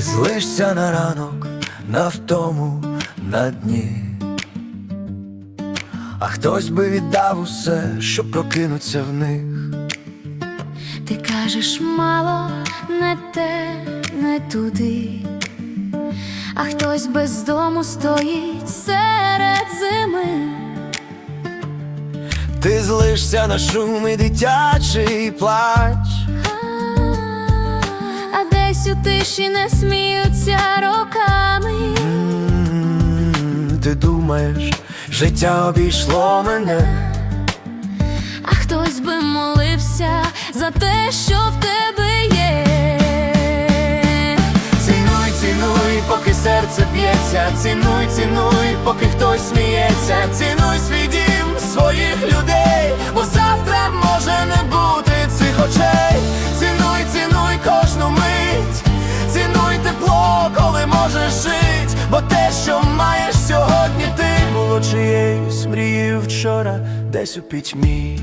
Ти злишся на ранок, на втому, на дні. А хтось би віддав усе, щоб прокинуться в них. Ти кажеш мало, не те, не туди, а хтось без дому стоїть серед зими. Ти злишся на шум і дитячий плач. Десь у тиші не сміються роками. Ти думаєш, життя обійшло мене. А хтось би молився за те, що в тебе є. Цінуй, цінуй, поки серце б'ється, цінуй, цінуй, поки хтось сміється, цінуй свій дім, своїх людей, бо було чиєюсь вчора, десь у пітьмі.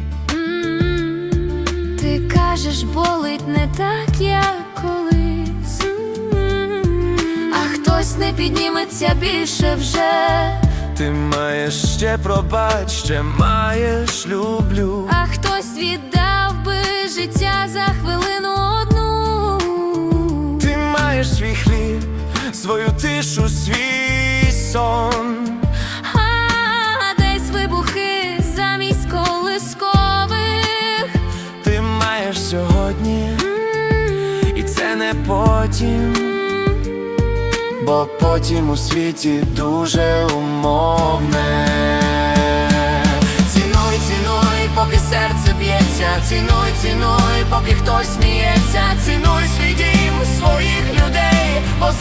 Ти кажеш, болить не так, як колись. А хтось не підніметься більше вже, Ти маєш ще пробач, ще маєш люблю. а хтось віддав би життя за хвилину одну. Ти маєш свій хліб, свою тишу, свій це не потім, бо потім у світі дуже умовне. Цінуй, цінуй, поки серце б'ється, цінуй, цінуй, поки хтось сміється, цінуй свій дім, своїх людей, бо